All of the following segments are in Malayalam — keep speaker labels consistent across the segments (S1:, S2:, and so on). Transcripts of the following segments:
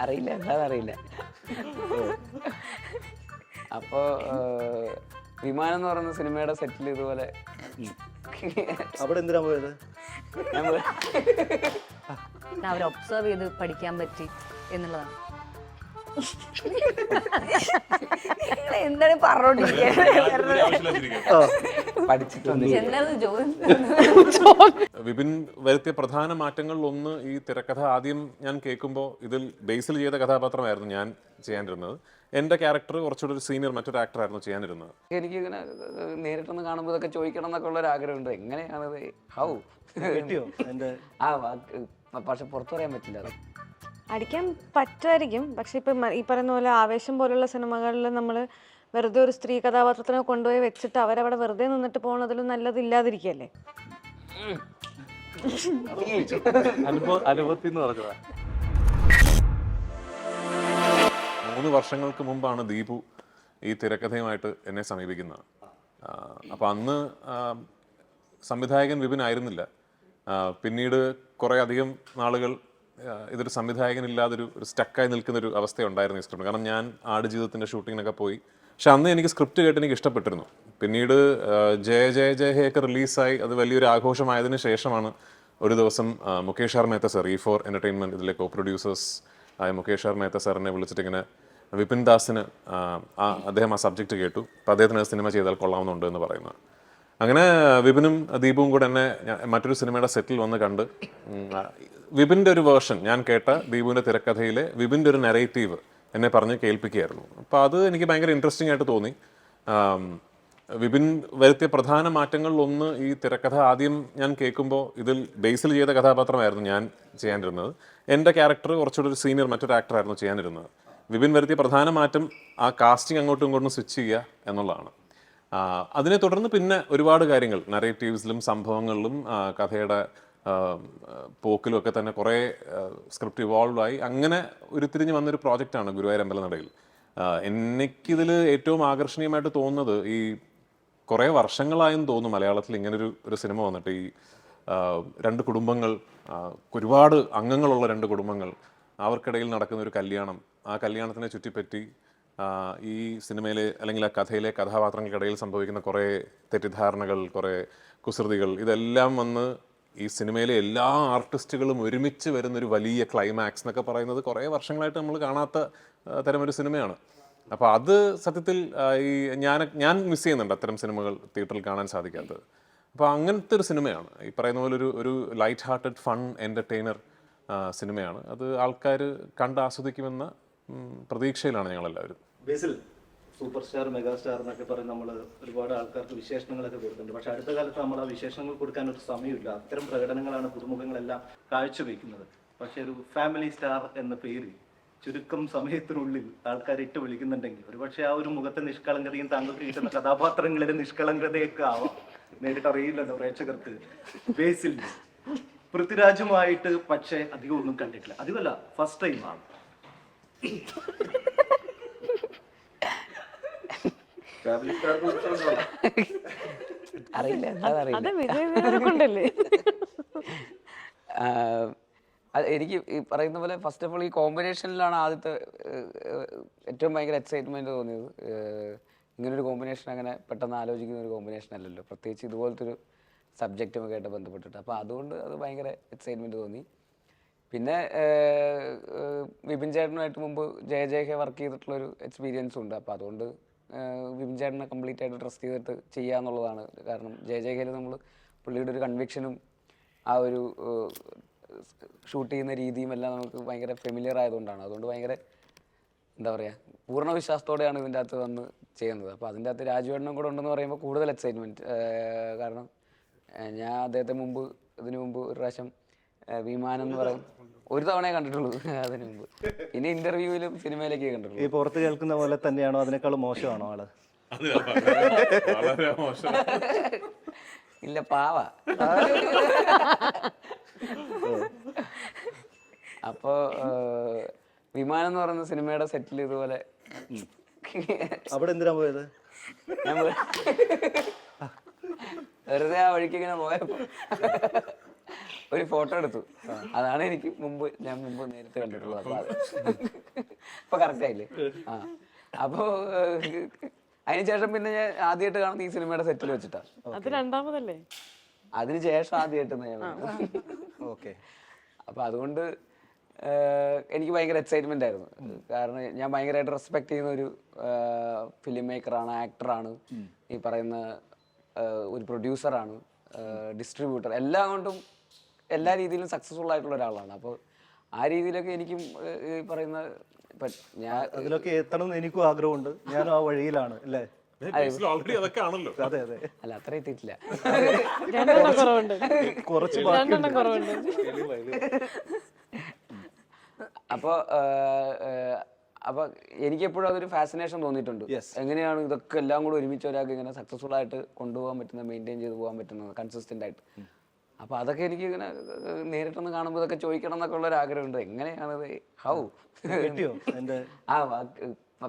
S1: അറിയില്ല എന്താണെന്ന് അറിയില്ല. അപ്പോ വിമാനം എന്ന് പറയുന്ന സിനിമയുടെ സെറ്റിൽ ഇതുപോലെ
S2: അവിടെ എന്തിനാ പോയത്?
S1: ഞാൻ പോയി-
S3: ഒബ്സർവ് ചെയ്ത് പഠിക്കാൻ പറ്റി എന്നുള്ളതാണ്. നിങ്ങൾ എന്താണ് പറഞ്ഞോണ്ടിരിക്കുന്നത്
S4: വിപിൻ വരുത്തിയ പ്രധാന മാറ്റങ്ങളിൽ ഒന്ന് ഈ തിരക്കഥ ആദ്യം ഞാൻ കേൾക്കുമ്പോൾ ഇതിൽ ബേസിൽ ചെയ്ത കഥാപാത്രമായിരുന്നു ഞാൻ ചെയ്യാനിരുന്നത്. എന്റെ ക്യാരക്ടർ കുറച്ചുകൂടി ഒരു സീനിയർ മറ്റൊരു ആക്ടറായിരുന്നു ചെയ്യാനിരുന്നത്.
S1: എനിക്ക് ഇങ്ങനെ നേരിട്ടൊന്ന് കാണുമ്പോൾ ഇതൊക്കെ ചോദിക്കണം എന്നൊക്കെ ഉള്ള ഒരു ആഗ്രഹമുണ്ട് എങ്ങനെയാണത് ഹൗ ആ പക്ഷെ പുറത്തു പറയാൻ പറ്റില്ല
S5: അടിക്കാൻ പറ്റുമായിരിക്കും പക്ഷെ ഇപ്പം ഈ പറയുന്ന പോലെ ആവേശം പോലുള്ള സിനിമകളിൽ നമ്മൾ വെറുതെ ഒരു സ്ത്രീ കഥാപാത്രത്തിനെ കൊണ്ടുപോയി വെച്ചിട്ട് അവരവിടെ വെറുതെ നിന്നിട്ട് പോണതിലും നല്ലത് ഇല്ലാതിരിക്കല്ലേ
S2: അനുഭവ അനുഭവത്തിൽ നിന്ന് പറഞ്ഞതാ.
S4: മൂന്ന് വർഷങ്ങൾക്ക് മുമ്പാണ് ദീപു ഈ തിരക്കഥയുമായിട്ട് എന്നെ സമീപിക്കുന്നത്. അപ്പോൾ അന്ന് സംവിധായകൻ വിപിൻ ആയിരുന്നില്ല. പിന്നീട് കുറേ അധികം നാളുകൾ ഇതൊരു സംവിധായകൻ ഇല്ലാതൊരു ഒരു സ്റ്റക്കായി നിൽക്കുന്ന ഒരു അവസ്ഥയുണ്ടായിരുന്നു ഈ സ്ക്രിപ്റ്റ്. കാരണം ഞാൻ ആടുജീവിതത്തിന്റെ ഷൂട്ടിങ്ങിനൊക്കെ പോയി. പക്ഷെ അന്ന് എനിക്ക് സ്ക്രിപ്റ്റ് കേട്ട് എനിക്ക് ഇഷ്ടപ്പെട്ടിരുന്നു. പിന്നീട് ജയ ജയ ജയ ഹേ ഒക്കെ റിലീസായി. അത് വലിയൊരു ആഘോഷമായതിനു ശേഷമാണ് ഒരു ദിവസം Mukesh R Mehta sir E four entertainment ഇതിലെ കോ പ്രൊഡ്യൂസേഴ്സ് ആയ മുകേഷ് ആർ മേത്ത സാറിനെ വിളിച്ചിട്ട് ഇങ്ങനെ വിപിൻ ദാസിന് അദ്ദേഹം ആ സബ്ജക്റ്റ് കേട്ടു. അപ്പോൾ അദ്ദേഹത്തിന് സിനിമ ചെയ്താൽ കൊള്ളാവുന്നുണ്ട് എന്ന് പറയുന്നത്. അങ്ങനെ വിപിനും ദീപും കൂടെ എന്നെ മറ്റൊരു സിനിമയുടെ സെറ്റിൽ വന്ന് കണ്ട് വിപിന്റെ ഒരു വേർഷൻ ഞാൻ കേട്ട ദീപുവിന്റെ തിരക്കഥയിലെ വിപിന്റെ ഒരു നെറേറ്റീവ് എന്നെ പറഞ്ഞ് കേൾപ്പിക്കുകയായിരുന്നു. അപ്പോൾ അത് എനിക്ക് ഭയങ്കര ഇൻട്രസ്റ്റിംഗ് ആയിട്ട് തോന്നി. വിപിൻ വരുത്തിയ പ്രധാന മാറ്റങ്ങളിലൊന്ന് ഈ തിരക്കഥ ആദ്യം ഞാൻ കേൾക്കുമ്പോൾ ഇതിൽ ബേസിൽ ചെയ്ത കഥാപാത്രമായിരുന്നു ഞാൻ ചെയ്യാനിരുന്നത്. എന്റെ ക്യാരക്ടർ കുറച്ചുകൂടി ഒരു സീനിയർ മറ്റൊരു ആക്ടറായിരുന്നു ചെയ്യാനിരുന്നത്. വിപിൻ വരുത്തിയ പ്രധാന മാറ്റം ആ കാസ്റ്റിംഗ് അങ്ങോട്ടും ഇങ്ങോട്ടും സ്വിച്ച് ചെയ്യുക എന്നുള്ളതാണ്. അതിനെ തുടർന്ന് പിന്നെ ഒരുപാട് കാര്യങ്ങൾ നറേറ്റീവ്സിലും സംഭവങ്ങളിലും കഥയുടെ പോക്കിലും ഒക്കെ തന്നെ കുറേ സ്ക്രിപ്റ്റ് ഇവോൾവ് ആയി. അങ്ങനെ ഉരുത്തിരിഞ്ഞ് വന്നൊരു പ്രോജക്റ്റാണ് ഗുരുവായൂർ അമ്പലനടയിൽ എനിക്കിതിൽ ഏറ്റവും ആകർഷണീയമായിട്ട് തോന്നുന്നത് ഈ കുറേ വർഷങ്ങളായെന്ന് തോന്നുന്നു മലയാളത്തിൽ ഇങ്ങനൊരു ഒരു സിനിമ വന്നിട്ട്. ഈ രണ്ട് കുടുംബങ്ങൾ ഒരുപാട് അംഗങ്ങളുള്ള രണ്ട് കുടുംബങ്ങൾ അവർക്കിടയിൽ നടക്കുന്ന ഒരു കല്യാണം. ആ കല്യാണത്തിനെ ചുറ്റിപ്പറ്റി ഈ സിനിമയിലെ അല്ലെങ്കിൽ ആ കഥയിലെ കഥാപാത്രങ്ങൾക്കിടയിൽ സംഭവിക്കുന്ന കുറേ തെറ്റിദ്ധാരണകൾ കുറേ കുസൃതികൾ ഇതെല്ലാം വന്ന് ഈ സിനിമയിലെ എല്ലാ ആർട്ടിസ്റ്റുകളും ഒരുമിച്ച് വരുന്നൊരു വലിയ ക്ലൈമാക്സ് എന്നൊക്കെ പറയുന്നത് കുറേ വർഷങ്ങളായിട്ട് നമ്മൾ കാണാത്ത തരം ഒരു സിനിമയാണ്. അപ്പോൾ അത് സത്യത്തിൽ ഈ ഞാൻ ഞാൻ മിസ് ചെയ്യുന്നുണ്ട് അത്തരം സിനിമകൾ തിയേറ്ററിൽ കാണാൻ സാധിക്കാത്തത്. അപ്പോൾ അങ്ങനത്തെ ഒരു സിനിമയാണ്. ഈ പറയുന്ന പോലെ ഒരു ഒരു ലൈറ്റ് ഹാർട്ടഡ് ഫൺ എന്റർടൈനർ സിനിമയാണ്. അത് ആൾക്കാർ കണ്ട് ആസ്വദിക്കുമെന്ന പ്രതീക്ഷയിലാണ് ഞങ്ങളെല്ലാവരും.
S2: സൂപ്പർ സ്റ്റാർ മെഗാ സ്റ്റാർ എന്നൊക്കെ പറഞ്ഞ് നമ്മൾ ഒരുപാട് ആൾക്കാർക്ക് വിശേഷണങ്ങളൊക്കെ കൊടുക്കുന്നുണ്ട് പക്ഷെ അടുത്ത കാലത്ത് നമ്മൾ ആ വിശേഷങ്ങൾ കൊടുക്കാൻ ഒരു സമയമില്ല. അത്തരം പ്രകടനങ്ങളാണ് പുതുമുഖങ്ങളെല്ലാം കാഴ്ചവെക്കുന്നത്. പക്ഷെ ഒരു ഫാമിലി സ്റ്റാർ എന്ന പേര് ചുരുക്കം സമയത്തിനുള്ളിൽ ആൾക്കാർ ഇട്ട് വിളിക്കുന്നുണ്ടെങ്കിൽ ഒരുപക്ഷെ ആ ഒരു മുഖത്തെ നിഷ്കളങ്കതയും താങ്കൾക്ക് കിട്ടുന്ന കഥാപാത്രങ്ങളിലെ നിഷ്കളങ്കതയൊക്കെ ആവാം. നേരിട്ട് അറിയില്ലല്ലോ പ്രേക്ഷകർക്ക്. ബേസിൽ പൃഥ്വിരാജുമായിട്ട് പക്ഷേ അധികം ഒന്നും കണ്ടിട്ടില്ല. അധികമല്ല ഫസ്റ്റ് ടൈമാണ് ഫാമിലി സ്റ്റാർ
S1: അറിയില്ല എന്താണെന്ന് അറിയില്ല.
S5: അത് വിജയ് വീരരെ കൊണ്ടല്ലേ?
S1: ആഹ് അത് എനിക്ക് ഈ പറയുന്ന പോലെ ഫസ്റ്റ് ഓഫ് ഓൾ ഈ കോമ്പിനേഷനിലാണ് ആദ്യത്തെ ഏറ്റവും ഭയങ്കര എക്സൈറ്റ്മെന്റ് തോന്നിയത്. ഇങ്ങനൊരു കോമ്പിനേഷൻ അങ്ങനെ പെട്ടെന്ന് ആലോചിക്കുന്ന ഒരു കോമ്പിനേഷൻ അല്ലല്ലോ. പ്രത്യേകിച്ച് ഇതുപോലത്തെ ഒരു സബ്ജക്റ്റുമൊക്കെ ആയിട്ട് ബന്ധപ്പെട്ടിട്ട്. അപ്പോൾ അതുകൊണ്ട് അത് ഭയങ്കര എക്സൈറ്റ്മെന്റ് തോന്നി. പിന്നെ വിപിൻ ചേട്ടനുമായിട്ട് മുമ്പ് ജയ ജയ വർക്ക് ചെയ്തിട്ടുള്ളൊരു എക്സ്പീരിയൻസും ഉണ്ട്. അപ്പോൾ അതുകൊണ്ട് വിപിൻ കംപ്ലീറ്റ് ആയിട്ട് ട്രസ്റ്റ് ചെയ്തിട്ട് ചെയ്യുക എന്നുള്ളതാണ്. കാരണം ജയ ജയയിൽ നമ്മൾ പുള്ളിയുടെ ഒരു കൺവിക്ഷനും ആ ഒരു ഷൂട്ട് ചെയ്യുന്ന രീതിയും എല്ലാം നമുക്ക് ഭയങ്കര ഫെമിലിയർ ആയതുകൊണ്ടാണ്. അതുകൊണ്ട് ഭയങ്കര എന്താ പറയുക പൂർണ വിശ്വാസത്തോടെയാണ് ഇതിന്റെ അകത്ത് വന്ന് ചെയ്യുന്നത്. അപ്പോൾ അതിന്റെ അകത്ത് രാജുവേണ്ണം കൂടെ ഉണ്ടെന്ന് പറയുമ്പോൾ കൂടുതൽ എക്സൈറ്റ്മെന്റ് കാരണം ഞാൻ അദ്ദേഹത്തെ മുമ്പ് ഇതിനു മുമ്പ് ഒരു പ്രാവശ്യം വിമാനം എന്ന് പറയും ഒരു തവണ കണ്ടിട്ടുള്ളൂ. അതിനു മുമ്പ്. പിന്നെ ഇന്റർവ്യൂവിലും സിനിമയിലൊക്കെ കണ്ടിട്ടുള്ളൂ.
S2: ഈ പുറത്ത് കേൾക്കുന്ന പോലെ തന്നെയാണോ? അതിനേക്കാളും മോശമാണോ
S4: ആൾ?
S1: ഇല്ല പാവ. അപ്പോൾ വിമാനം എന്ന് പറയുന്ന സിനിമയുടെ സെറ്റിൽ ഇതുപോലെ
S2: അവിടെ എന്തിനാ പോയത്?
S1: വെറുതെ ആ വഴിക്ക് ഇങ്ങനെ പോയപ്പോ ഒരു ഫോട്ടോ എടുത്തു. അതാണ് എനിക്ക് മുമ്പ് ഞാൻ മുമ്പ് നേരത്തെ കണ്ടിട്ടുള്ളത്. അപ്പൊ ഇപ്പൊ കറക്റ്റ് ആയില്ലേ? ആ. അപ്പോ അതിനുശേഷം പിന്നെ ഞാൻ ആദ്യമായിട്ട് കാണുന്ന ഈ സിനിമയുടെ സെറ്റിൽ വെച്ചിട്ടാ.
S5: അത് രണ്ടാമതല്ലേ?
S1: അതിനുശേഷം ആദ്യമായിട്ട് ഞാൻ
S2: ഓക്കെ.
S1: അപ്പൊ അതുകൊണ്ട് എനിക്ക് ഭയങ്കര എക്സൈറ്റ്മെന്റ് ആയിരുന്നു. കാരണം ഞാൻ ഭയങ്കരമായിട്ട് റെസ്പെക്ട് ചെയ്യുന്ന ഒരു ഫിലിം മേക്കറാണ് ആക്ടറാണ് ഈ പറയുന്ന ഒരു പ്രൊഡ്യൂസറാണ് ഡിസ്ട്രിബ്യൂട്ടർ എല്ലാം കൊണ്ടും എല്ലാ രീതിയിലും സക്സസ്ഫുൾ ആയിട്ടുള്ള ഒരാളാണ്. അപ്പോൾ ആ രീതിയിലൊക്കെ എനിക്കും ഈ പറയുന്ന ഞാൻ
S2: അതിലൊക്കെ എത്തണം എന്ന് എനിക്കും ആഗ്രഹമുണ്ട്. ഞാൻ ആ വഴിയിലാണ് അല്ലേ?
S4: ഓൾറെഡി അതൊക്കെ ആണല്ലോ
S2: അതെ അതെ.
S1: അല്ല അത്ര എത്തിയിട്ടില്ല.
S5: കുറവുണ്ട്.
S2: കുറച്ച്
S1: അപ്പോൾ അപ്പൊ എനിക്ക് എപ്പോഴും അതൊരു ഫാസിനേഷൻ തോന്നിയിട്ടുണ്ട്. എങ്ങനെയാണ് ഇതൊക്കെ എല്ലാം കൂടെ ഒരുമിച്ച് ഒരാൾക്ക് ഇങ്ങനെ സക്സസ്ഫുൾ ആയിട്ട് കൊണ്ടുപോകാൻ പറ്റുന്നത് മെയിന്റെയിൻ ചെയ്ത് പോകാൻ പറ്റുന്നത് കൺസിസ്റ്റന്റ് ആയിട്ട്? അപ്പൊ അതൊക്കെ എനിക്ക് ഇങ്ങനെ നേരിട്ടൊന്ന് കാണുമ്പോൾ ഇതൊക്കെ ചോദിക്കണം എന്നൊക്കെ ഉള്ള ഒരു ആഗ്രഹമുണ്ട് എങ്ങനെയാണത് ഹൗ?
S2: കിട്ടിയോ
S1: ആ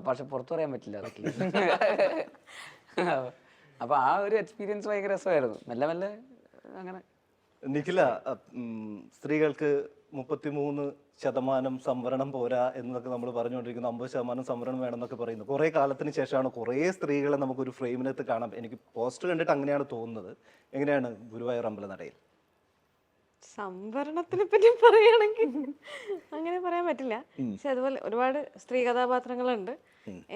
S1: പക്ഷെ പുറത്തു പറയാൻ പറ്റില്ല അതൊക്കെ. അപ്പൊ ആ ഒരു എക്സ്പീരിയൻസ് ഭയങ്കര രസമായിരുന്നു. മെല്ലെ മെല്ലെ അങ്ങനെ.
S2: നിഖില സ്ത്രീകൾക്ക് മുപ്പത്തിമൂന്ന് ശതമാനം സംവരണം പോരാ എന്നൊക്കെ നമ്മൾ പറഞ്ഞുകൊണ്ടിരിക്കുന്നു. അമ്പത് ശതമാനം സംവരണം വേണമെന്നൊക്കെ പറയുന്നു. കുറേ കാലത്തിന് ശേഷമാണ് കുറേ സ്ത്രീകളെ നമുക്കൊരു ഫ്രെയിമിനകത്ത് കാണാം എനിക്ക് പോസ്റ്റ് കണ്ടിട്ട് അങ്ങനെയാണ് തോന്നുന്നത്. എങ്ങനെയാണ് ഗുരുവായൂർ അമ്പലനടയിൽ?
S5: സംവരണത്തിനെ പറ്റി പറയുകയാണെങ്കിൽ അങ്ങനെ പറയാൻ പറ്റില്ല. പക്ഷെ അതുപോലെ ഒരുപാട് സ്ത്രീ കഥാപാത്രങ്ങളുണ്ട്.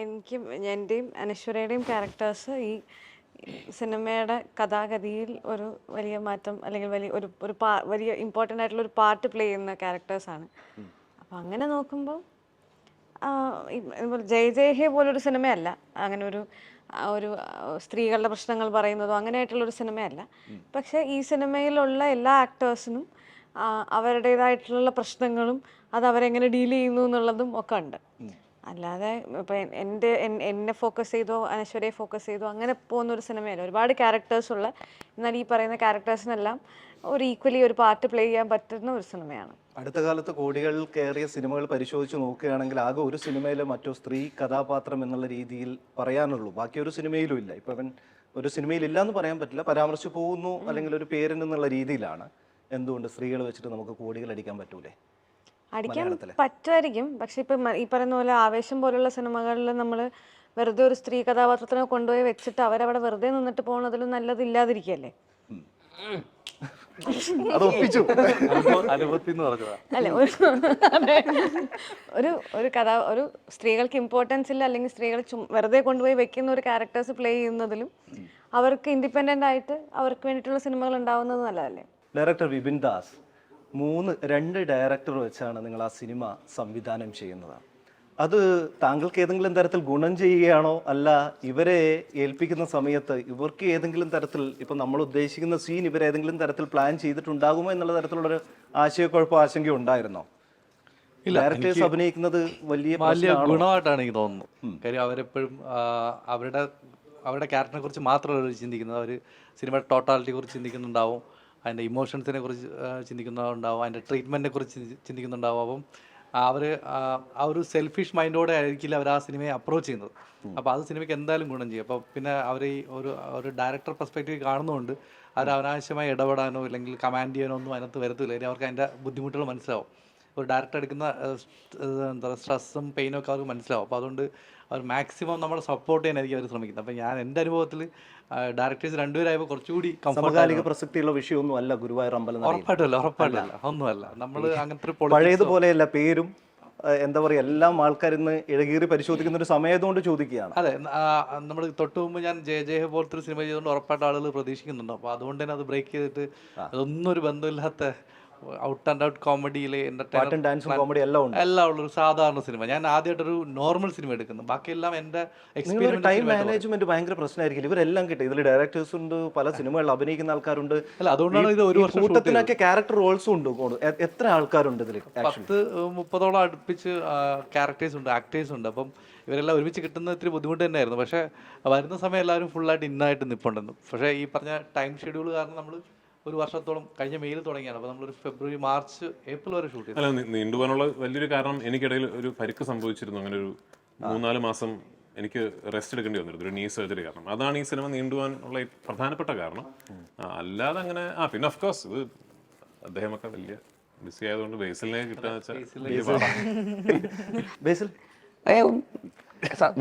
S5: എനിക്കും എന്റെയും അനശ്വരയുടെയും ക്യാരക്ടേഴ്സ് ഈ സിനിമയുടെ കഥാഗതിയിൽ ഒരു വലിയ മാറ്റം അല്ലെങ്കിൽ വലിയ ഒരു ഒരു വലിയ ഇമ്പോർട്ടന്റ് ആയിട്ടുള്ള ഒരു പാർട്ട് പ്ലേ ചെയ്യുന്ന ക്യാരക്ടേഴ്സാണ് അപ്പം അങ്ങനെ നോക്കുമ്പോൾ ജയ് ജയ് ഹേ പോലൊരു സിനിമയല്ല. അങ്ങനെ ഒരു ഒരു സ്ത്രീകളുടെ പ്രശ്നങ്ങൾ പറയുന്നതോ അങ്ങനെയായിട്ടുള്ളൊരു സിനിമയല്ല. പക്ഷേ ഈ സിനിമയിലുള്ള എല്ലാ ആക്ടേഴ്സിനും അവരുടേതായിട്ടുള്ള പ്രശ്നങ്ങളും അത് അവരെങ്ങനെ ഡീൽ ചെയ്യുന്നു എന്നുള്ളതും ഒക്കെ ഉണ്ട്. അല്ലാതെ ഇപ്പം എന്റെ എന്നെ ഫോക്കസ് ചെയ്തോ അനശ്വരയെ ഫോക്കസ് ചെയ്തോ അങ്ങനെ പോകുന്ന ഒരു സിനിമയല്ല. ഒരുപാട് ക്യാരക്ടേഴ്സ് ഉള്ള എന്നാൽ ഈ പറയുന്ന ക്യാരക്ടേഴ്സിനെല്ലാം ഒരു ഈക്വലി ഒരു പാർട്ട് പ്ലേ ചെയ്യാൻ പറ്റുന്ന ഒരു സിനിമയാണ്.
S2: അടുത്ത കാലത്ത് കോടികൾ കയറിയ സിനിമകൾ പരിശോധിച്ച് നോക്കുകയാണെങ്കിൽ ആകെ ഒരു സിനിമയിലെ മറ്റോ സ്ത്രീ കഥാപാത്രം എന്നുള്ള രീതിയിൽ പറയാനുള്ളൂ. ബാക്കി ഒരു സിനിമയിലും ഇല്ല. ഇപ്പൊ അവൻ ഒരു സിനിമയിൽ ഇല്ല എന്ന് പറയാൻ പറ്റില്ല. പരാമർശിച്ചു പോകുന്നു അല്ലെങ്കിൽ ഒരു പേരൻ എന്നുള്ള രീതിയിലാണ്. എന്തുകൊണ്ട് സ്ത്രീകൾ വെച്ചിട്ട് നമുക്ക് കോടികൾ അടിക്കാൻ പറ്റൂലേ?
S5: അടിക്കാൻ? പറ്റുമായിരിക്കും. പക്ഷെ ഇപ്പം ഈ പറയുന്ന പോലെ ആവേശം പോലുള്ള സിനിമകളിൽ നമ്മൾ വെറുതെ ഒരു സ്ത്രീ കഥാപാത്രത്തിനെ കൊണ്ടുപോയി വെച്ചിട്ട് അവരവിടെ വെറുതെ നിന്നിട്ട് പോകുന്നതിലും നല്ലത് ഇല്ലാതിരിക്കല്ലേ
S2: അത് ഒപ്പിച്ചു
S5: അല്ലെ? ഒരു ഒരു ഒരു കഥ ഒരു സ്ത്രീകൾക്ക് ഇമ്പോർട്ടൻസ് ഇല്ല. അല്ലെങ്കിൽ സ്ത്രീകൾ വെറുതെ കൊണ്ടുപോയി വെക്കുന്ന ഒരു ക്യാരക്ടേഴ്സ് പ്ലേ ചെയ്യുന്നതിലും അവർക്ക് ഇൻഡിപെൻഡന്റ് ആയിട്ട് അവർക്ക് വേണ്ടിയിട്ടുള്ള സിനിമകൾ ഉണ്ടാവുന്നത് നല്ലതല്ലേ?
S2: ഡയറക്ടർ വിപിൻ ദാസ്. മൂന്ന് രണ്ട് ഡയറക്ടർ വെച്ചാണ് നിങ്ങൾ ആ സിനിമ സംവിധാനം ചെയ്യുന്നത്. അത് താങ്കൾക്ക് ഏതെങ്കിലും തരത്തിൽ ഗുണം ചെയ്യുകയാണോ? അല്ല ഇവരെ ഏൽപ്പിക്കുന്ന സമയത്ത് ഇവർക്ക് ഏതെങ്കിലും തരത്തിൽ ഇപ്പൊ നമ്മൾ ഉദ്ദേശിക്കുന്ന സീൻ ഇവർ ഏതെങ്കിലും തരത്തിൽ പ്ലാൻ ചെയ്തിട്ടുണ്ടാകുമോ എന്നുള്ള തരത്തിലുള്ളൊരു ആശയക്കുഴപ്പം ആശങ്ക ഉണ്ടായിരുന്നോ? ഡയറക്ടേഴ്സ് അഭിനയിക്കുന്നത് വലിയ
S6: വലിയ? ഗുണമായിട്ടാണ് എനിക്ക് തോന്നുന്നു കാര്യം അവരെപ്പോഴും അവരുടെ അവരുടെ ക്യാരക്ടറിനെ കുറിച്ച് മാത്രമല്ല ചിന്തിക്കുന്നത്. അവർ സിനിമയുടെ ടോട്ടാലിറ്റിയെ കുറിച്ച് ചിന്തിക്കുന്നുണ്ടാവും. അതിന്റെ ഇമോഷൻസിനെ കുറിച്ച് ചിന്തിക്കുന്നുണ്ടാവും അതിന്റെ ട്രീറ്റ്മെന്റിനെ കുറിച്ച് ചിന്തി- ചിന്തിക്കുന്നുണ്ടാവും അപ്പം അവർ ആ ഒരു സെൽഫിഷ് മൈൻഡോടെ ആയിരിക്കില്ല അവർ ആ സിനിമയെ അപ്രോച്ച് ചെയ്യുന്നത്. അപ്പോൾ അത് സിനിമയ്ക്ക് എന്തായാലും ഗുണം ചെയ്യും. അപ്പോൾ പിന്നെ അവർ ഈ ഒരു ഒരു ഡയറക്ടർ പെർസ്പെക്റ്റീവ് കാണുന്നതുകൊണ്ട് അവർ അനാവശ്യമായി ഇടപെടാനോ അല്ലെങ്കിൽ കമാൻഡ് ചെയ്യാനോ ഒന്നും അതിനകത്ത് വരത്തില്ല. അല്ലെങ്കിൽ അവർക്ക് അതിന്റെ ബുദ്ധിമുട്ടുകൾ മനസ്സിലാവും. ഒരു ഡയറക്ടർ എടുക്കുന്ന എന്താ പറയുക സ്ട്രെസ്സും പെയിനും ഒക്കെ അവർക്ക് മനസ്സിലാവും. അപ്പോൾ അതുകൊണ്ട് അവർ മാക്സിമം നമ്മളെ സപ്പോർട്ട് ചെയ്യാനായിരിക്കും അവർ ശ്രമിക്കുന്നത്. അപ്പോൾ ഞാൻ എന്റെ അനുഭവത്തിൽ ഡയറക്ടേഴ്സ് രണ്ടുപേരായപ്പോൾ കുറച്ചുകൂടി
S2: സമകാലിക പ്രസക്തിയുള്ള വിഷയമൊന്നും അല്ല ഗുരുവായൂർ അമ്പലം.
S6: ഉറപ്പായിട്ടല്ല ഉറപ്പായിട്ടല്ല ഒന്നുമല്ല. നമ്മൾ അങ്ങനത്തെ
S2: പഴയതുപോലെയല്ല പേരും എന്താ പറയുക എല്ലാം ആൾക്കാർ ഇന്ന് ഇഴകീറി പരിശോധിക്കുന്ന ഒരു സമയത്തുകൊണ്ട് ചോദിക്കുകയാണ്.
S6: അതെ നമ്മൾ തൊട്ട് മുമ്പ് ഞാൻ ജയ ജയ പോലത്തെ ഒരു സിനിമ ചെയ്തുകൊണ്ട് ഉറപ്പായിട്ട് ആളുകൾ പ്രതീക്ഷിക്കുന്നുണ്ട്. അപ്പോൾ അതുകൊണ്ട് തന്നെ അത് ബ്രേക്ക് ചെയ്തിട്ട് അതൊന്നും ഒരു ബന്ധമില്ലാത്ത ഔട്ട് ആൻഡ് ഔട്ട് കോമഡിയിലെ
S2: പാട്ടും ഡാൻസും കോമഡി എല്ലാം ഉണ്ട്.
S6: എല്ലാം ഉള്ളൊരു സാധാരണ സിനിമ. ഞാൻ ആദ്യമായിട്ടൊരു നോർമൽ സിനിമ എടുക്കുന്നു. ബാക്കിയെല്ലാം എന്റെ
S2: എക്സ്പീരിയൻസ് ടൈം മാനേജ്മെന്റ് ഭയങ്കര പ്രശ്നമായിരിക്കും ഇവരെല്ലാം കിട്ടും. ഇതിൽ ഡയറക്ടേഴ്സ് ഉണ്ട് പല സിനിമകളിൽ അഭിനയിക്കുന്ന ആൾക്കാരുണ്ട്.
S6: അല്ല അതുകൊണ്ടാണ് ഇത് ഒരു വർഷം
S2: കൂട്ടത്തിനൊക്കെ ക്യാരക്ടർ റോൾസും ഉണ്ട് എത്ര ആൾക്കാരുണ്ട് ഇതിൽ
S6: പത്ത് മുപ്പതോളം അടുപ്പിച്ച് ക്യാരക്ടേഴ്സ് ഉണ്ട് ആക്ടേഴ്സ് ഉണ്ട്. അപ്പം ഇവരെല്ലാം ഒരുമിച്ച് കിട്ടുന്ന ഇത്തിരി ബുദ്ധിമുട്ട് തന്നെയായിരുന്നു. പക്ഷേ വരുന്ന സമയം എല്ലാവരും ഫുള്ളായിട്ട് ഇന്നായിട്ട് നിൽപ്പുണ്ടെന്ന് പക്ഷേ ഈ പറഞ്ഞ ടൈം ഷെഡ്യൂൾ കാരണം നമ്മൾ ഒരു വർഷത്തോളം കഴിഞ്ഞ മെയിൽ തുടങ്ങിയാണ്. അപ്പോൾ നമ്മളൊരു ഫെബ്രുവരി മാർച്ച് ഏപ്രിൽ വരെ ഷൂട്ട് ചെയ്തു.
S4: അല്ല നീണ്ടുപോകാനുള്ള വലിയൊരു കാരണം എനിക്കിടയിൽ ഒരു പരിക്ക് സംഭവിച്ചിരുന്നു. അങ്ങനെ ഒരു മൂന്നാൽ മാസം എനിക്ക് റെസ്റ്റ് എടുക്കേണ്ടി വന്നിരുന്നു. ഒരു നീ സർജറി കാരണം. അതാണ് ഈ സിനിമ നീണ്ടുപോകാനുള്ള പ്രധാനപ്പെട്ട കാരണം. അല്ലാതെ അങ്ങനെ ആ പിന്നെ ഓഫ് കോഴ്സ് ഇത് അദ്ദേഹമൊക്കെ വലിയ ബിസി ആയതുകൊണ്ട് ബേസിലിനെ കിട്ടാന്ന് വെച്ചാൽ
S2: ബേസിൽ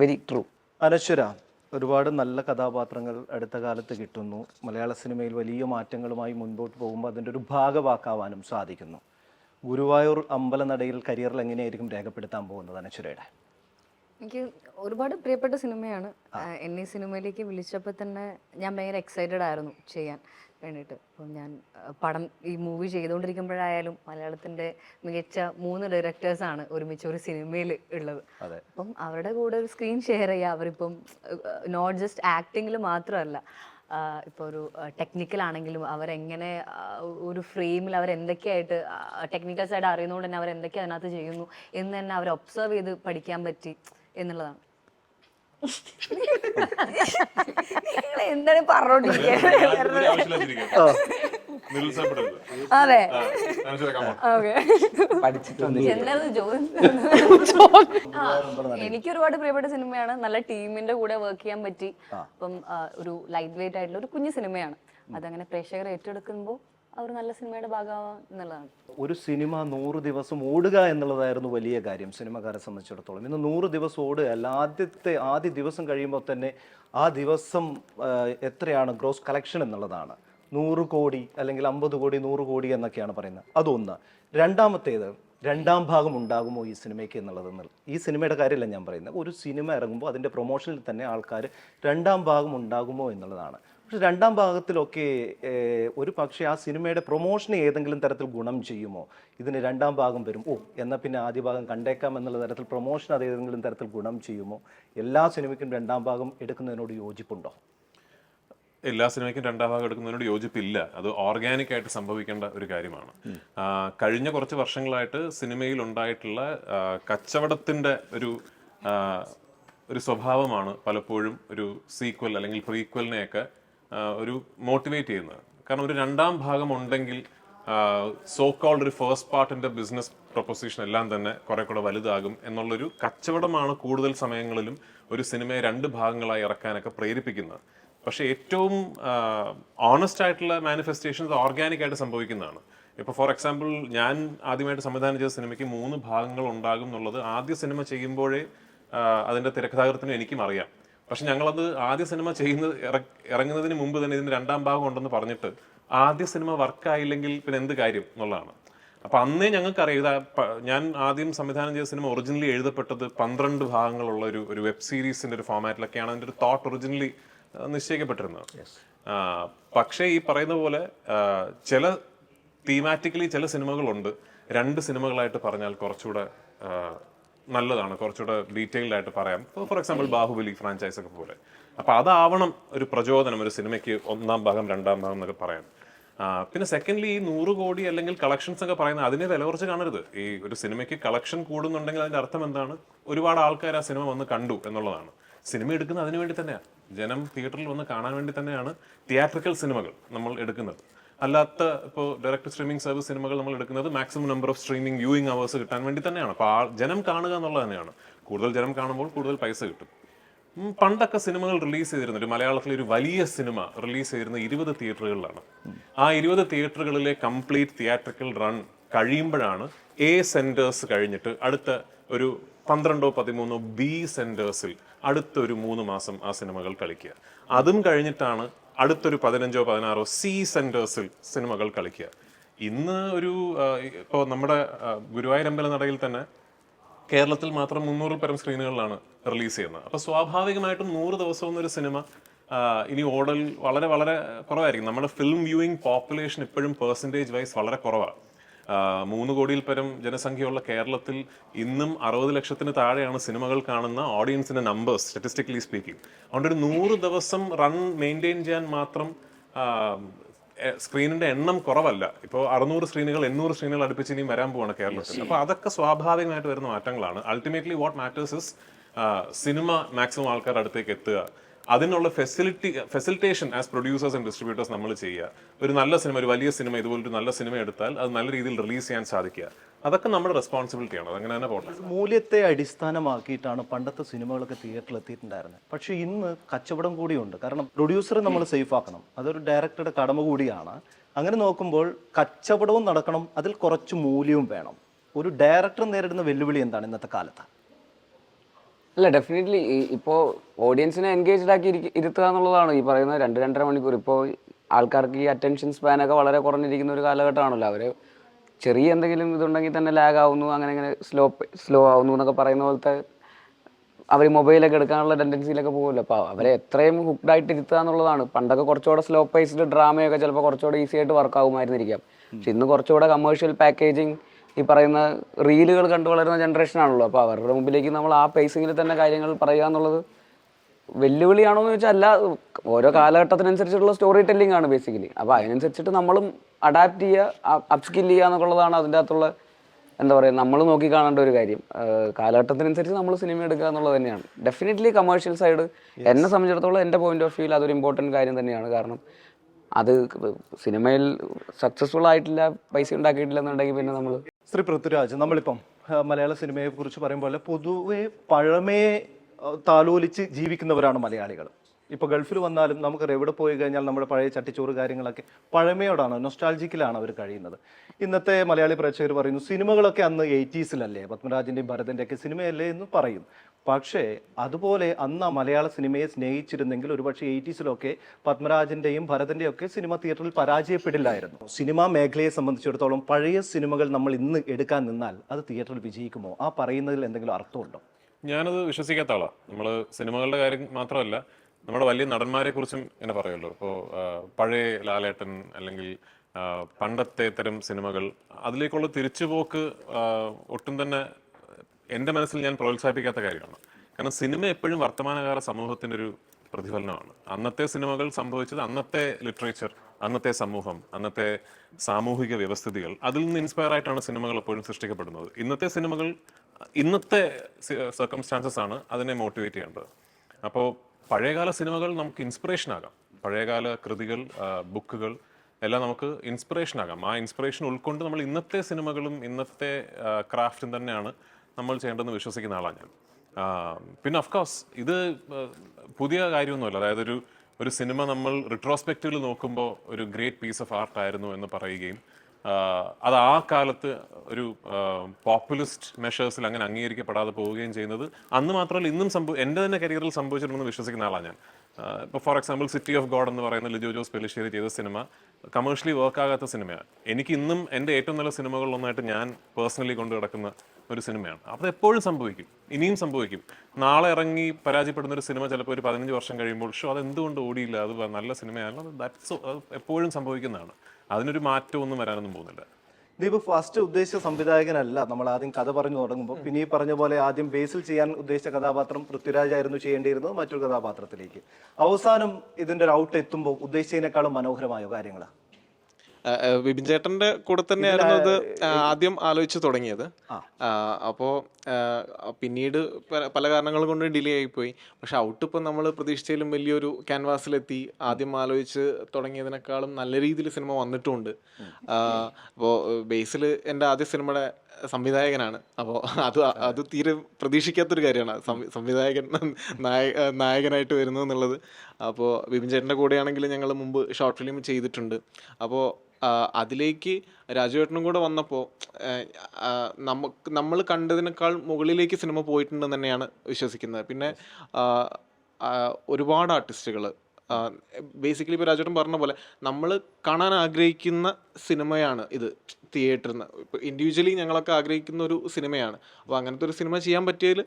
S1: വെരി ട്രൂ
S2: അനശ്വര. ഒരുപാട് നല്ല കഥാപാത്രങ്ങൾ അടുത്ത കാലത്ത് കിട്ടുന്നു. മലയാള സിനിമയിൽ വലിയ മാറ്റങ്ങളുമായി മുൻപോട്ട് പോകുമ്പോൾ അതിന്റെ ഒരു ഭാഗവാക്കാവാനും സാധിക്കുന്നു. ഗുരുവായൂർ അമ്പലനടയിൽ കരിയറിൽ എങ്ങനെയായിരിക്കും രേഖപ്പെടുത്താൻ പോകുന്നത് അനശ്വരയുടെ?
S3: എനിക്ക് ഒരുപാട് പ്രിയപ്പെട്ട സിനിമയാണ്. എന്നെ സിനിമയിലേക്ക് വിളിച്ചപ്പോൾ തന്നെ ഞാൻ ഭയങ്കര എക്സൈറ്റഡ് ആയിരുന്നു ചെയ്യാൻ വേണ്ടിയിട്ട്. അപ്പം ഞാൻ പടം ഈ മൂവി ചെയ്തുകൊണ്ടിരിക്കുമ്പോഴായാലും മലയാളത്തിന്റെ മികച്ച മൂന്ന് ഡയറക്ടേഴ്സാണ് ഒരുമിച്ച് ഒരു സിനിമയിൽ ഉള്ളത്. അപ്പം അവരുടെ കൂടെ ഒരു സ്ക്രീൻ ഷെയർ ചെയ്യുക അവരിപ്പം നോട്ട് ജസ്റ്റ് ആക്ടിങ്ങിൽ മാത്രമല്ല ഇപ്പോൾ ഒരു ടെക്നിക്കൽ ആണെങ്കിലും അവരെങ്ങനെ ഒരു ഫ്രെയിമിൽ അവർ അവരെന്തൊക്കെയായിട്ട് ടെക്നിക്കൽ സൈഡ് അറിയുന്നതുകൊണ്ട് തന്നെ അവർ അവരെന്തൊക്കെ അതിനകത്ത് ചെയ്യുന്നു എന്ന് തന്നെ അവർ ഒബ്സർവ് ചെയ്ത് പഠിക്കാൻ പറ്റി. എന്നുള്ളതാണ്. നിങ്ങൾ എന്താണ് പറഞ്ഞോണ്ടിരിക്കുന്നത്. അതെ എനിക്ക് ഒരുപാട് പ്രിയപ്പെട്ട സിനിമയാണ്. നല്ല ടീമിന്റെ കൂടെ വർക്ക് ചെയ്യാൻ പറ്റി. അപ്പം ഒരു ലൈറ്റ് വെയിറ്റ് ആയിട്ടുള്ള ഒരു കുഞ്ഞു സിനിമയാണ്. അതങ്ങനെ പ്രേക്ഷകർ ഏറ്റെടുക്കുമ്പോൾ അവർ നല്ല സിനിമയുടെ ഭാഗമാവാം എന്നുള്ളതാണ്.
S2: ഒരു സിനിമ നൂറ് ദിവസം ഓടുക എന്നുള്ളതായിരുന്നു വലിയ കാര്യം സിനിമക്കാരെ സംബന്ധിച്ചിടത്തോളം. ഇന്ന് നൂറ് ദിവസം ഓടുക അല്ല ആദ്യത്തെ ആദ്യ ദിവസം കഴിയുമ്പോൾ തന്നെ ആ ദിവസം എത്രയാണ് ഗ്രോസ് കളക്ഷൻ എന്നുള്ളതാണ്. നൂറ് കോടി അല്ലെങ്കിൽ അമ്പത് കോടി നൂറ് കോടി എന്നൊക്കെയാണ് പറയുന്നത്. അതൊന്ന്. രണ്ടാമത്തേത് രണ്ടാം ഭാഗം ഉണ്ടാകുമോ ഈ സിനിമയ്ക്ക് എന്നുള്ളത് ഈ സിനിമയുടെ കാര്യമല്ല ഞാൻ പറയുന്നത്. ഒരു സിനിമ ഇറങ്ങുമ്പോൾ അതിന്റെ പ്രൊമോഷനിൽ തന്നെ ആൾക്കാർ രണ്ടാം ഭാഗം ഉണ്ടാകുമോ എന്നുള്ളതാണ്. പക്ഷെ രണ്ടാം ഭാഗത്തിലൊക്കെ ഒരു പക്ഷേ ആ സിനിമയുടെ പ്രൊമോഷന് ഏതെങ്കിലും തരത്തിൽ ഗുണം ചെയ്യുമോ? ഇതിന് രണ്ടാം ഭാഗം വരും. ഓ എന്നാൽ പിന്നെ ആദ്യ ഭാഗം കണ്ടേക്കാം എന്നുള്ള തരത്തിൽ പ്രൊമോഷൻ അത് ഏതെങ്കിലും തരത്തിൽ ഗുണം ചെയ്യുമോ? എല്ലാ സിനിമയ്ക്കും രണ്ടാം ഭാഗം എടുക്കുന്നതിനോട് യോജിപ്പുണ്ടോ?
S4: എല്ലാ സിനിമയ്ക്കും രണ്ടാം ഭാഗം എടുക്കുന്നതിനോട് യോജിപ്പില്ല. അത് ഓർഗാനിക് ആയിട്ട് സംഭവിക്കേണ്ട ഒരു കാര്യമാണ്. കഴിഞ്ഞ കുറച്ച് വർഷങ്ങളായിട്ട് സിനിമയിൽ ഉണ്ടായിട്ടുള്ള കച്ചവടത്തിന്റെ കച്ചവടത്തിന്റെ ഒരു ഒരു സ്വഭാവമാണ് പലപ്പോഴും ഒരു സീക്വൽ അല്ലെങ്കിൽ പ്രീക്വലിനെയൊക്കെ ഒരു മോട്ടിവേറ്റ് ചെയ്യുന്നത്. കാരണം ഒരു രണ്ടാം ഭാഗം ഉണ്ടെങ്കിൽ സോ കോൾഡ് ഒരു ഫേസ്റ്റ് പാർട്ടിന്റെ ബിസിനസ് പ്രൊപ്പോസിഷൻ എല്ലാം തന്നെ കുറെ കൂടെ വലുതാകും എന്നുള്ളൊരു കച്ചവടമാണ് കൂടുതൽ സമയങ്ങളിലും ഒരു സിനിമയെ രണ്ട് ഭാഗങ്ങളായി ഇറക്കാനൊക്കെ പ്രേരിപ്പിക്കുന്നത്. പക്ഷെ ഏറ്റവും ഓണസ്റ്റ് ആയിട്ടുള്ള മാനിഫെസ്റ്റേഷൻസ് ഓർഗാനിക് ആയിട്ട് സംഭവിക്കുന്നതാണ്. ഇപ്പോൾ ഫോർ എക്സാമ്പിൾ ഞാൻ ആദ്യമായിട്ട് സംവിധാനം ചെയ്ത സിനിമയ്ക്ക് മൂന്ന് ഭാഗങ്ങൾ ഉണ്ടാകും എന്നുള്ളത് ആദ്യ സിനിമ ചെയ്യുമ്പോഴേ അതിന്റെ തിരക്കഥാകൃത്തിനും എനിക്കും അറിയാം. പക്ഷെ ഞങ്ങളത് ആദ്യ സിനിമ ചെയ്യുന്നത് ഇറങ്ങുന്നതിന് മുമ്പ് തന്നെ ഇതിന് രണ്ടാം ഭാഗം ഉണ്ടെന്ന് പറഞ്ഞിട്ട് ആദ്യ സിനിമ വർക്കായില്ലെങ്കിൽ പിന്നെ എന്ത് കാര്യം എന്നുള്ളതാണ്. അപ്പൊ അന്നേ ഞങ്ങൾക്ക് അറിയാം ഇത് ഞാൻ ആദ്യം സംവിധാനം ചെയ്ത സിനിമ ഒറിജിനലി എഴുതപ്പെട്ടത് പന്ത്രണ്ട് ഭാഗങ്ങളുള്ള ഒരു ഒരു വെബ് സീരീസിന്റെ ഒരു ഫോമാറ്റിലൊക്കെയാണ് അതിന്റെ ഒരു തോട്ട് ഒറിജിനലി നിശ്ചയിക്കപ്പെട്ടിരുന്നത്. പക്ഷേ ഈ പറയുന്ന പോലെ ചില തീമാറ്റിക്കലി ചില സിനിമകളുണ്ട്. രണ്ട് സിനിമകളായിട്ട് പറഞ്ഞാൽ കുറച്ചുകൂടെ നല്ലതാണ്. കുറച്ചുകൂടെ ഡീറ്റെയിൽഡ് ആയിട്ട് പറയാം. ഫോർ എക്സാമ്പിൾ ബാഹുബലി ഫ്രാഞ്ചൈസ് ഒക്കെ പോലെ. അപ്പൊ അതാവണം ഒരു പ്രചോദനം ഒരു സിനിമയ്ക്ക് ഒന്നാം ഭാഗം രണ്ടാം ഭാഗം എന്നൊക്കെ പറയാം പിന്നെ സെക്കൻഡ്ലി ഈ നൂറ് കോടി അല്ലെങ്കിൽ കളക്ഷൻസ് ഒക്കെ പറയുന്നത് അതിനെ വില കുറച്ച് കാണരുത്. ഈ ഒരു സിനിമയ്ക്ക് കളക്ഷൻ കൂടുന്നുണ്ടെങ്കിൽ അതിന്റെ അർത്ഥം എന്താണ്? ഒരുപാട് ആൾക്കാർ ആ സിനിമ വന്ന് കണ്ടു എന്നുള്ളതാണ്. സിനിമ എടുക്കുന്നത് അതിനു വേണ്ടി തന്നെയാണ് ജനം തിയേറ്ററിൽ വന്ന് കാണാൻ വേണ്ടി തന്നെയാണ് തിയേറ്ററിക്കൽ സിനിമകൾ നമ്മൾ എടുക്കുന്നത്. അല്ലാത്ത ഇപ്പോൾ ഡയറക്ട് സ്ട്രീമിംഗ് സർവീസ് സിനിമകൾ നമ്മൾ എടുക്കുന്നത് maximum number of streaming viewing hours കിട്ടാൻ വേണ്ടി തന്നെയാണ്. അപ്പോൾ ആ ജനം കാണുക എന്നുള്ളത് തന്നെയാണ്. കൂടുതൽ ജനം കാണുമ്പോൾ കൂടുതൽ പൈസ കിട്ടും. പണ്ടൊക്കെ സിനിമകൾ റിലീസ് ചെയ്തിരുന്ന ഒരു മലയാളത്തിലെ ഒരു വലിയ സിനിമ റിലീസ് ചെയ്തിരുന്ന ഇരുപത് തിയേറ്ററുകളിലാണ് ആ ഇരുപത് തിയേറ്ററുകളിലെ കംപ്ലീറ്റ് തിയേറ്ററിക്കൽ റൺ കഴിയുമ്പോഴാണ് എ സെന്റേഴ്സ് കഴിഞ്ഞിട്ട് അടുത്ത ഒരു പന്ത്രണ്ടോ പതിമൂന്നോ ബി സെന്റേഴ്സിൽ അടുത്തൊരു മൂന്ന് മാസം ആ സിനിമകൾ കളിക്കുക. അതും കഴിഞ്ഞിട്ടാണ് അടുത്തൊരു പതിനഞ്ചോ പതിനാറോ സി സെന്റേഴ്സിൽ സിനിമകൾ കളിക്കുക. ഇന്ന് ഒരു ഇപ്പോൾ നമ്മുടെ ഗുരുവായൂരമ്പല നടയിൽ തന്നെ കേരളത്തിൽ മാത്രം മുന്നൂറിൽ പരം സ്ക്രീനുകളിലാണ് റിലീസ് ചെയ്യുന്നത്. അപ്പോൾ സ്വാഭാവികമായിട്ടും നൂറ് ദിവസം ഒരു സിനിമ ഇനി ഓടൽ വളരെ വളരെ കുറവായിരിക്കും. നമ്മുടെ ഫിലിം വ്യൂയിങ് പോപ്പുലേഷൻ ഇപ്പോഴും പെർസെന്റേജ് വൈസ് വളരെ കുറവാണ് മൂന്ന് കോടിയിൽ പരം ജനസംഖ്യയുള്ള കേരളത്തിൽ ഇന്നും അറുപത് ലക്ഷത്തിന് താഴെയാണ് സിനിമകൾ കാണുന്ന ഓഡിയൻസിന്റെ നമ്പേഴ്സ് സ്റ്റാറ്റിസ്റ്റിക്കലി സ്പീക്കിംഗ് അതുകൊണ്ട് ഒരു നൂറ് ദിവസം റൺ മെയിന്റെയിൻ ചെയ്യാൻ മാത്രം സ്ക്രീനിന്റെ എണ്ണം കുറവല്ല. ഇപ്പോൾ അറുന്നൂറ് സ്ക്രീനുകൾ എണ്ണൂറ് സ്ക്രീനുകൾ അടുപ്പിച്ച് ഇനിയും വരാൻ പോവാണ് കേരളത്തിൽ. അപ്പോൾ അതൊക്കെ സ്വാഭാവികമായിട്ട് വരുന്ന മാറ്റങ്ങളാണ്. Ultimately what matters is cinema maximum ആൾക്കാരുടെ അടുത്തേക്ക് എത്തുക. അതിനുള്ള facility facilitation as producers and distributors നമ്മൾ ചെയ്യുക. ഒരു നല്ല സിനിമ ഒരു വലിയ സിനിമ ഇതുപോലൊരു നല്ല സിനിമ എടുത്താൽ അത് നല്ല രീതിയിൽ റിലീസ് ചെയ്യാൻ സാധിക്കുക. അതൊക്കെ നമ്മുടെ റെസ്പോൺസിബിലിറ്റിയാണ് അതങ്ങനെ തന്നെ പോട്ടെ.
S2: മൂല്യത്തെ അടിസ്ഥാനമാക്കിയിട്ടാണ് പണ്ടത്തെ സിനിമകളൊക്കെ തിയേറ്ററിൽ എത്തിയിട്ടുണ്ടായിരുന്നത്. പക്ഷേ ഇന്ന് കച്ചവടം കൂടിയുണ്ട്. കാരണം പ്രൊഡ്യൂസറെ നമ്മൾ സേഫ് ആക്കണം. അതൊരു ഡയറക്ടറുടെ കടമ കൂടിയാണ്. അങ്ങനെ നോക്കുമ്പോൾ കച്ചവടവും നടക്കണം. അതിൽ കുറച്ച് മൂല്യവും വേണം. ഒരു ഡയറക്ടർ നേരിടുന്ന വെല്ലുവിളി എന്താണ് ഇന്നത്തെ കാലത്ത്?
S1: അല്ല ഡെഫിനറ്റ്ലി ഇപ്പോൾ ഓഡിയൻസിനെ എൻഗേജ്ഡ് ആക്കി ഇരുത്തുക എന്നുള്ളതാണ്. ഈ പറയുന്ന രണ്ട് രണ്ടര മണിക്കൂർ. ഇപ്പോൾ ആൾക്കാർക്ക് ഈ അറ്റൻഷൻ സ്പാനൊക്കെ വളരെ കുറഞ്ഞിരിക്കുന്ന ഒരു കാലഘട്ടമാണല്ലോ. അവർ ചെറിയ എന്തെങ്കിലും ഇതുണ്ടെങ്കിൽ തന്നെ ലാഗ് ആവുന്നു അങ്ങനെ ഇങ്ങനെ സ്ലോ സ്ലോ ആവുന്നു എന്നൊക്കെ പറയുന്ന പോലത്തെ അവർ മൊബൈലൊക്കെ എടുക്കാനുള്ള ടെൻഡൻസിയിലൊക്കെ പോകുമല്ലോ. അപ്പോൾ അവരെ എത്രയും ഹുക്ഡ് ആയിട്ട് ഇരുത്തുക എന്നുള്ളതാണ്. പണ്ടൊക്കെ കുറച്ചുകൂടെ സ്ലോ പേസ്ഡ് ഡ്രാമയൊക്കെ ചിലപ്പോൾ കുറച്ചുകൂടെ ഈസി ആയിട്ട് വർക്ക് ആകുമായിരുന്നിരിക്കാം പക്ഷെ ഇന്ന് കുറച്ചുകൂടെ കമേഴ്ഷ്യൽ പാക്കേജിങ് ഈ പറയുന്ന റീലുകൾ കണ്ടു വളരുന്ന ജനറേഷൻ ആണല്ലോ. അപ്പോൾ അവരുടെ മുമ്പിലേക്ക് നമ്മൾ ആ പേസിങ്ങിൽ തന്നെ കാര്യങ്ങൾ പറയുക എന്നുള്ളത് വെല്ലുവിളിയാണോ എന്ന് വെച്ചാൽ അല്ല. ഓരോ കാലഘട്ടത്തിനനുസരിച്ചുള്ള സ്റ്റോറി ടെല്ലിംഗ് ആണ് ബേസിക്കലി അപ്പോൾ അതിനനുസരിച്ചിട്ട് നമ്മളും അഡാപ്റ്റ് ചെയ്യുക അപ്സ്കിൽ ചെയ്യുക എന്നുള്ളതാണ് അതിന്റെ അകത്തുള്ള എന്താ പറയുക നമ്മൾ നോക്കി കാണേണ്ട ഒരു കാര്യം. കാലഘട്ടത്തിനനുസരിച്ച് നമ്മൾ സിനിമ എടുക്കുക എന്നുള്ളത് തന്നെയാണ്. ഡെഫിനറ്റ്ലി കമേഴ്ഷ്യൽ സൈഡ് എന്നെ സംബന്ധിച്ചിടത്തോളം എന്റെ പോയിന്റ് ഓഫ് വ്യൂവിൽ അതൊരു ഇമ്പോർട്ടന്റ് കാര്യം തന്നെയാണ്. കാരണം അത് സിനിമയിൽ സക്സസ്ഫുൾ ആയിട്ടില്ല പൈസ ഉണ്ടാക്കിയിട്ടില്ല എന്നുണ്ടെങ്കിൽ പിന്നെ നമ്മൾ
S2: ശ്രീ പൃഥ്വിരാജ് നമ്മളിപ്പം മലയാള സിനിമയെ കുറിച്ച് പറയുമ്പോൾ പൊതുവെ പഴമയെ താലോലിച്ച് ജീവിക്കുന്നവരാണ് മലയാളികൾ. ഇപ്പോൾ ഗൾഫിൽ വന്നാലും നമുക്ക് എവിടെ പോയി കഴിഞ്ഞാൽ നമ്മുടെ പഴയ ചട്ടിച്ചോറ് കാര്യങ്ങളൊക്കെ പഴമയോടാണ് നൊസ്റ്റാൾജിക്കിലാണ് അവർ കഴിയുന്നത്. ഇന്നത്തെ മലയാളി പ്രേക്ഷകർ പറയുന്നു സിനിമകളൊക്കെ അന്ന് എയ്റ്റീസിലല്ലേ പത്മരാജിന്റെയും ഭരതന്റെയൊക്കെ സിനിമയല്ലേ? എന്ന് പറയും. പക്ഷേ അതുപോലെ അന്ന് മലയാള സിനിമയെ സ്നേഹിച്ചിരുന്നെങ്കിൽ ഒരുപക്ഷെ എയ്റ്റീസിലൊക്കെ പത്മരാജന്റെയും ഭരതന്റെയും ഒക്കെ സിനിമ തിയേറ്ററിൽ പരാജയപ്പെടില്ലായിരുന്നു. സിനിമാ മേഖലയെ സംബന്ധിച്ചിടത്തോളം പഴയ സിനിമകൾ നമ്മൾ ഇന്ന് എടുക്കാൻ നിന്നാൽ അത് തിയേറ്ററിൽ വിജയിക്കുമോ? ആ പറയുന്നതിൽ എന്തെങ്കിലും അർത്ഥമുണ്ടോ?
S4: ഞാനത് വിശ്വസിക്കാത്ത നമ്മൾ സിനിമകളുടെ കാര്യം മാത്രമല്ല നമ്മുടെ വലിയ നടന്മാരെ കുറിച്ചും എന്നെ പറയുള്ളൂ ഇപ്പോൾ പഴയ ലാലേട്ടൻ അല്ലെങ്കിൽ പണ്ടത്തെ തരം സിനിമകൾ അതിലേക്കുള്ള തിരിച്ചുപോക്ക് ഒട്ടും തന്നെ എന്റെ മനസ്സിൽ ഞാൻ പ്രോത്സാഹിപ്പിക്കാത്ത കാര്യമാണ്. കാരണം സിനിമ എപ്പോഴും വർത്തമാനകാല സമൂഹത്തിന്റെ ഒരു പ്രതിഫലനമാണ്. അന്നത്തെ സിനിമകൾ സംഭവിച്ചത് അന്നത്തെ ലിറ്ററേച്ചർ അന്നത്തെ സമൂഹം അന്നത്തെ സാമൂഹിക വ്യവസ്ഥിതികൾ അതിൽ നിന്ന് ഇൻസ്പയർ ആയിട്ടാണ് സിനിമകൾ എപ്പോഴും സൃഷ്ടിക്കപ്പെടുന്നത്. ഇന്നത്തെ സിനിമകൾ ഇന്നത്തെ സർക്കംസ്റ്റാൻസസ് ആണ് അതിനെ മോട്ടിവേറ്റ് ചെയ്യേണ്ടത്. അപ്പോൾ പഴയകാല സിനിമകൾ നമുക്ക് ഇൻസ്പിറേഷൻ ആകാം. പഴയകാല കൃതികൾ ബുക്കുകൾ എല്ലാം നമുക്ക് ഇൻസ്പിറേഷൻ ആകാം. ആ ഇൻസ്പിറേഷൻ ഉൾക്കൊണ്ട് നമ്മൾ ഇന്നത്തെ സിനിമകളും ഇന്നത്തെ ക്രാഫ്റ്റും തന്നെയാണ് നമ്മൾ ചെയ്യേണ്ടതെന്ന് വിശ്വസിക്കുന്ന ആളാണ് ഞാൻ. പിന്നെ ഓഫ് കോഴ്സ് ഇത് പുതിയ കാര്യമൊന്നുമല്ല. അതായത് ഒരു ഒരു സിനിമ നമ്മൾ റിട്രോസ്പെക്റ്റീവിൽ നോക്കുമ്പോൾ ഒരു ഗ്രേറ്റ് പീസ് ഓഫ് ആർട്ട് ആയിരുന്നു എന്ന് പറയുകയും അത് ആ കാലത്ത് ഒരു പോപ്പുലിസ്റ്റ് മെഷേഴ്സിൽ അങ്ങനെ അംഗീകരിക്കപ്പെടാതെ പോവുകയും ചെയ്യുന്നത് അന്ന് മാത്രമല്ല ഇന്നും സംഭവം എന്റെ തന്നെ കരിയറിൽ സംഭവിച്ചിട്ടുണ്ടെന്ന് വിശ്വസിക്കുന്ന ആളാണ് ഞാൻ. ഇപ്പോൾ for example city of God എന്ന് പറയുന്ന ലിജോ ജോസ് പെലിശ്ശേരി ചെയ്ത സിനിമ കമേഴ്ഷ്യലി വർക്ക് ആകാത്ത സിനിമയാണ്. എനിക്ക് ഇന്നും എന്റെ ഏറ്റവും നല്ല സിനിമകളിലൊന്നായിട്ട് ഞാൻ പേഴ്സണലി കൊണ്ടു കിടക്കുന്ന ഒരു സിനിമയാണ്. അപ്പോൾ എപ്പോഴും സംഭവിക്കും. ഇനിയും സംഭവിക്കും. നാളെ ഇറങ്ങി പരാജയപ്പെടുന്ന ഒരു സിനിമ ചിലപ്പോൾ ഒരു പതിനഞ്ച് വർഷം കഴിയുമ്പോൾ ഷോ അത് എന്തുകൊണ്ട് ഓടിയില്ല? അത് നല്ല സിനിമയാണ് അത് ദാറ്റ്സ് എപ്പോഴും സംഭവിക്കുന്നതാണ്. അതിനൊരു മാറ്റമൊന്നും വരാനൊന്നും പോകുന്നില്ല.
S2: ദീപ് ഫസ്റ്റ് ഉദ്ദേശിച്ച സംവിധായകനല്ല. നമ്മൾ ആദ്യം കഥ പറഞ്ഞു തുടങ്ങുമ്പോൾ പിന്നെ ഈ പറഞ്ഞ പോലെ ആദ്യം ബേസിൽ ചെയ്യാൻ ഉദ്ദേശിച്ച കഥാപാത്രം പൃഥ്വിരാജ് ആയിരുന്നു ചെയ്യേണ്ടിയിരുന്നത് മറ്റൊരു കഥാപാത്രത്തിലേക്ക്. അവസാനം ഇതിന്റെ ഒരു ഔട്ട് എത്തുമ്പോൾ ഉദ്ദേശിച്ചതിനേക്കാളും മനോഹരമായോ
S7: ആ, വിപിൻ ചേട്ടന്റെ കൂടെ തന്നെയായിരുന്നു അത് ആദ്യം ആലോചിച്ച് തുടങ്ങിയത്. അപ്പോ പിന്നീട് പല- കാരണങ്ങൾ കൊണ്ട് ഡിലേ ആയിപ്പോയി. പക്ഷെ ഔട്ട് ഇപ്പം നമ്മൾ പ്രതീക്ഷിച്ചതിലും വലിയൊരു ക്യാൻവാസിലെത്തി. ആദ്യം ആലോചിച്ച് തുടങ്ങിയതിനേക്കാളും നല്ല രീതിയിൽ സിനിമ വന്നിട്ടുമുണ്ട് അപ്പോ ബേസിൽ എന്റെ ആദ്യ സിനിമയുടെ സംവിധായകനാണ്. അപ്പോൾ അത് അത് തീരെ പ്രതീക്ഷിക്കാത്തൊരു കാര്യമാണ്. സംവിധായകൻ നായക നായകനായിട്ട് വരുന്നു എന്നുള്ളത്. അപ്പോൾ വിപിൻ ചേട്ടന്റെ കൂടെയാണെങ്കിൽ ഞങ്ങൾ മുമ്പ് ഷോർട്ട് ഫിലിം ചെയ്തിട്ടുണ്ട്. അപ്പോൾ അതിലേക്ക് രാജുവേട്ടനും കൂടെ വന്നപ്പോൾ നമുക്ക് നമ്മൾ കണ്ടതിനേക്കാൾ മുകളിലേക്ക് സിനിമ പോയിട്ടുണ്ടെന്ന് തന്നെയാണ് വിശ്വസിക്കുന്നത്. പിന്നെ ഒരുപാട് ആർട്ടിസ്റ്റുകൾ ബേസിക്കലി ഇപ്പോൾ രാജേട്ടൻ പറഞ്ഞ പോലെ നമ്മൾ കാണാൻ ആഗ്രഹിക്കുന്ന സിനിമയാണ് ഇത് തിയേറ്ററിൽ നിന്ന് ഇപ്പോൾ ഇൻഡിവിജ്വലി ഞങ്ങളൊക്കെ ആഗ്രഹിക്കുന്ന ഒരു സിനിമയാണ്. അപ്പോൾ അങ്ങനത്തെ ഒരു സിനിമ ചെയ്യാൻ പറ്റിയതിൽ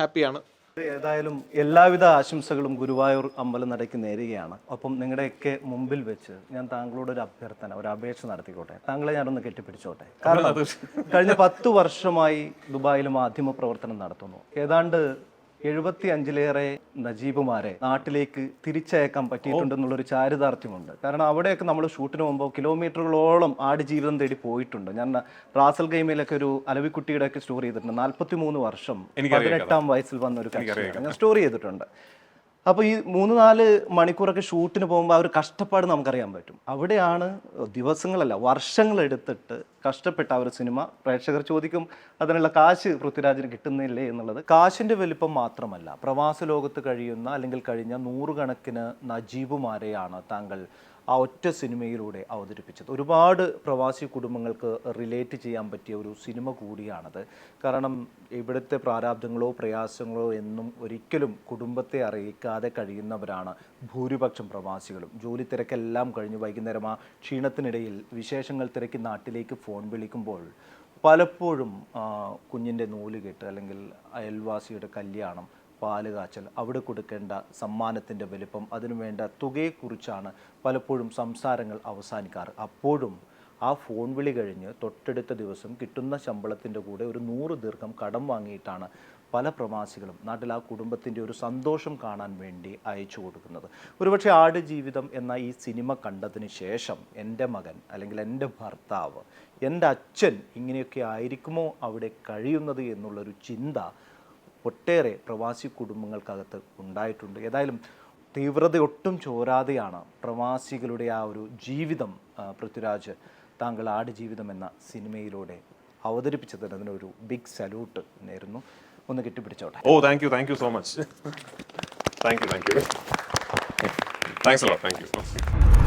S7: ഹാപ്പിയാണ്.
S2: ഏതായാലും എല്ലാവിധ ആശംസകളും ഗുരുവായൂർ അമ്പലം നടയ്ക്ക് നേരുകയാണ്. ഒപ്പം നിങ്ങളുടെയൊക്കെ മുമ്പിൽ വെച്ച് ഞാൻ താങ്കളോട് ഒരു അഭ്യർത്ഥന ഒരു അപേക്ഷ നടത്തിക്കോട്ടെ. താങ്കളെ ഞാനൊന്ന് കെട്ടിപ്പിടിച്ചോട്ടെ. കാരണം കഴിഞ്ഞ പത്ത് വർഷമായി ദുബായിൽ മാധ്യമ പ്രവർത്തനം നടത്തുന്നു. ഏതാണ്ട് എഴുപത്തി അഞ്ചിലേറെ നജീബുമാരെ നാട്ടിലേക്ക് തിരിച്ചയക്കാൻ പറ്റിയിട്ടുണ്ടെന്നുള്ളൊരു ചാരിതാർത്ഥ്യമുണ്ട്. കാരണം അവിടെയൊക്കെ നമ്മൾ ഷൂട്ടിന് മുമ്പ് കിലോമീറ്ററുകളോളം ആട് ജീവിതം തേടി പോയിട്ടുണ്ട്. ഞാൻ റാസൽ ഗെയിമിലൊക്കെ ഒരു അലവിക്കുട്ടിയുടെ ഒക്കെ സ്റ്റോറി ചെയ്തിട്ടുണ്ട്. നാൽപ്പത്തി മൂന്ന് വർഷം പതിനെട്ടാം വയസ്സിൽ വന്ന ഒരു സ്റ്റോറി ചെയ്തിട്ടുണ്ട്. അപ്പോൾ ഈ മൂന്ന് നാല് മണിക്കൂറൊക്കെ ഷൂട്ടിന് പോകുമ്പോൾ ആ ഒരു കഷ്ടപ്പാട് നമുക്കറിയാൻ പറ്റും. അവിടെയാണ് ദിവസങ്ങളല്ല വർഷങ്ങൾ എടുത്തിട്ട് കഷ്ടപ്പെട്ട ആ ഒരു സിനിമ പ്രേക്ഷകർ ചോദിക്കും അതിനുള്ള കാശ് പൃഥ്വിരാജിന് കിട്ടുന്നില്ലേ? എന്നുള്ളത്. കാശിന്റെ വലിപ്പം മാത്രമല്ല പ്രവാസ ലോകത്ത് കഴിയുന്ന അല്ലെങ്കിൽ കഴിഞ്ഞ നൂറുകണക്കിന് നജീബുമാരെയാണ് താങ്കൾ ആ ഒറ്റ സിനിമയിലൂടെ അവതരിപ്പിച്ചത്. ഒരുപാട് പ്രവാസി കുടുംബങ്ങൾക്ക് റിലേറ്റ് ചെയ്യാൻ പറ്റിയ ഒരു സിനിമ കൂടിയാണത്. കാരണം ഇവിടുത്തെ പ്രാരാബ്ദങ്ങളോ പ്രയാസങ്ങളോ എന്നും ഒരിക്കലും കുടുംബത്തെ അറിയിക്കാതെ കഴിയുന്നവരാണ് ഭൂരിപക്ഷം പ്രവാസികളും. ജോലി തിരക്കെല്ലാം കഴിഞ്ഞ് വൈകുന്നേരം ആ ക്ഷീണത്തിനിടയിൽ വിശേഷങ്ങൾ തിരക്കി നാട്ടിലേക്ക് ഫോൺ വിളിക്കുമ്പോൾ പലപ്പോഴും കുഞ്ഞിന്റെ നൂൽ കെട്ട് അല്ലെങ്കിൽ അയൽവാസിയുടെ കല്യാണം പാൽ കാച്ചൽ അവിടെ കൊടുക്കേണ്ട സമ്മാനത്തിന്റെ വലിപ്പം അതിനുവേണ്ട തുകയെക്കുറിച്ചാണ് പലപ്പോഴും സംസാരങ്ങൾ അവസാനിക്കാറ്. അപ്പോഴും ആ ഫോൺ വിളി കഴിഞ്ഞ് തൊട്ടടുത്ത ദിവസം കിട്ടുന്ന ശമ്പളത്തിന്റെ കൂടെ ഒരു നൂറ് ദീർഘം കടം വാങ്ങിയിട്ടാണ് പല പ്രവാസികളും നാട്ടിൽ ആ കുടുംബത്തിന്റെ ഒരു സന്തോഷം കാണാൻ വേണ്ടി അയച്ചു കൊടുക്കുന്നത്. ഒരുപക്ഷെ ആട് ജീവിതം എന്ന ഈ സിനിമ കണ്ടതിന് ശേഷം എന്റെ മകൻ അല്ലെങ്കിൽ എന്റെ ഭർത്താവ് എന്റെ അച്ഛൻ ഇങ്ങനെയൊക്കെ ആയിരിക്കുമോ അവിടെ കഴിയുന്നത് എന്നുള്ളൊരു ചിന്ത ഒട്ടേറെ പ്രവാസി കുടുംബങ്ങൾക്കകത്ത് ഉണ്ടായിട്ടുണ്ട്. ഏതായാലും തീവ്രത ഒട്ടും ചോരാതെയാണ് പ്രവാസികളുടെ ആ ഒരു ജീവിതം പൃഥ്വിരാജ് താങ്കൾ ആട് ജീവിതം എന്ന സിനിമയിലൂടെ അവതരിപ്പിച്ചതിന് അതിനൊരു ബിഗ് സല്യൂട്ട് നേരുന്നു. ഒന്ന് കെട്ടിപ്പിടിച്ചോട്ടെ.
S4: ഓ thank you thank you so much thank you thank you thanks thank you